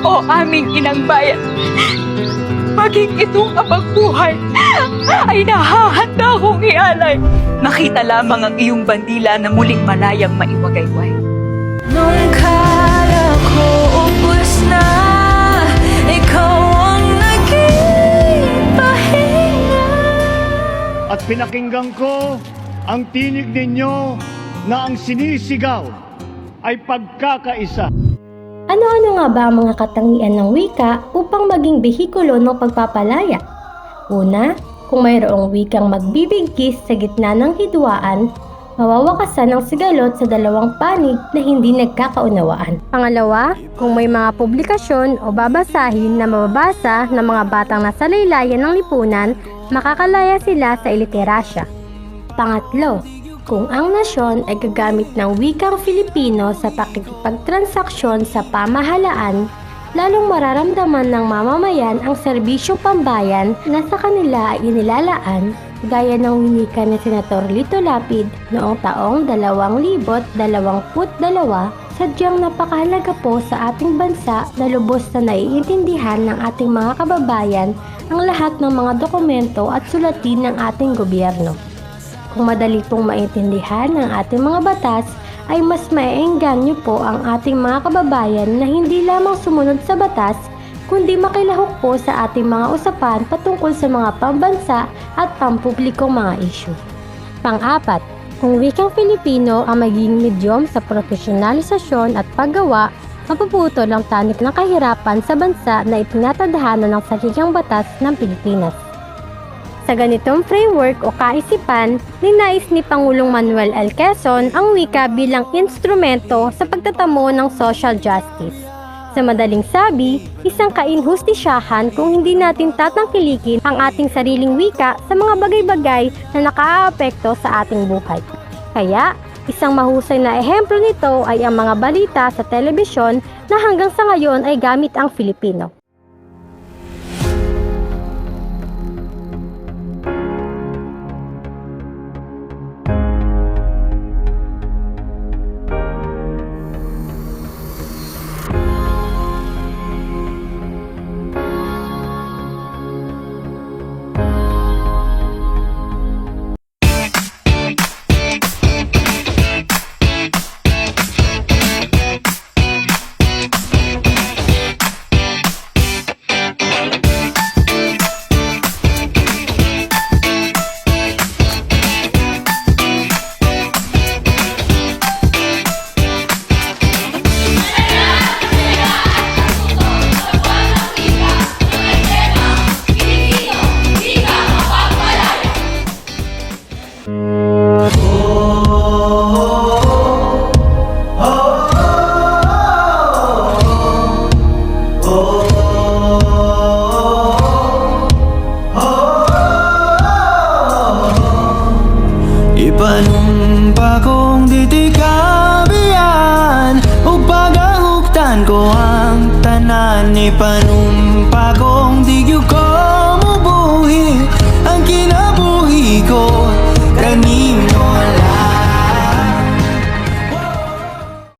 o aming inang bayan. Maging itong abang buhay ay nahahanda kong ialay. Makita lamang ang iyong bandila na muling malayang maiwagayway. Nung kala ko ubos na Ikaw ang naging pahinga At pinakinggan ko ang tinig ninyo na ang sinisigaw ay pagkakaisa. Ano-ano nga ba ang mga katangian ng wika upang maging behikulo ng pagpapalaya? Una, kung mayroong wikang magbibigkis sa gitna ng hidwaan, mawawakasan ang sigalot sa dalawang panig na hindi nagkakaunawaan. Pangalawa, kung may mga publikasyon o babasahin na mababasa ng mga batang nasa laylayan ng lipunan, makakalaya sila sa iliterasya. Pangatlo, kung ang nasyon ay gagamit ng wikang Filipino sa pakikipagtransaksyon sa pamahalaan, lalong mararamdaman ng mamamayan ang serbisyong pambayan na sa kanila ay inilalaan gaya ng winika ni Senator Lito Lapid noong taong 2022 sadyang napakahalaga po sa ating bansa na lubos na naiintindihan ng ating mga kababayan ang lahat ng mga dokumento at sulatin ng ating gobyerno. Kung madali pong maintindihan ng ating mga batas, ay mas maiengganyo po ang ating mga kababayan na hindi lamang sumunod sa batas, kundi makilahok po sa ating mga usapan patungkol sa mga pambansa at pampublikong mga issue. Pang-apat, kung wikang Filipino ang magiging medyum sa profesionalisasyon at paggawa, mapuputol ang tanik ng kahirapan sa bansa na itinatadhana ng sakikyang batas ng Pilipinas. Sa ganitong framework o kaisipan, ninais ni Pangulong Manuel L. Quezon ang wika bilang instrumento sa pagtatamo ng social justice. Sa madaling sabi, isang kainhustisyahan kung hindi natin tatangkilikin ang ating sariling wika sa mga bagay-bagay na nakaaapekto sa ating buhay. Kaya, isang mahusay na ehemplo nito ay ang mga balita sa telebisyon na hanggang sa ngayon ay gamit ang Filipino. akong ditikabian Ug pagahuktan ko ang tanan ni panumpa kong di ko mubuhi Ang kinabuhi ko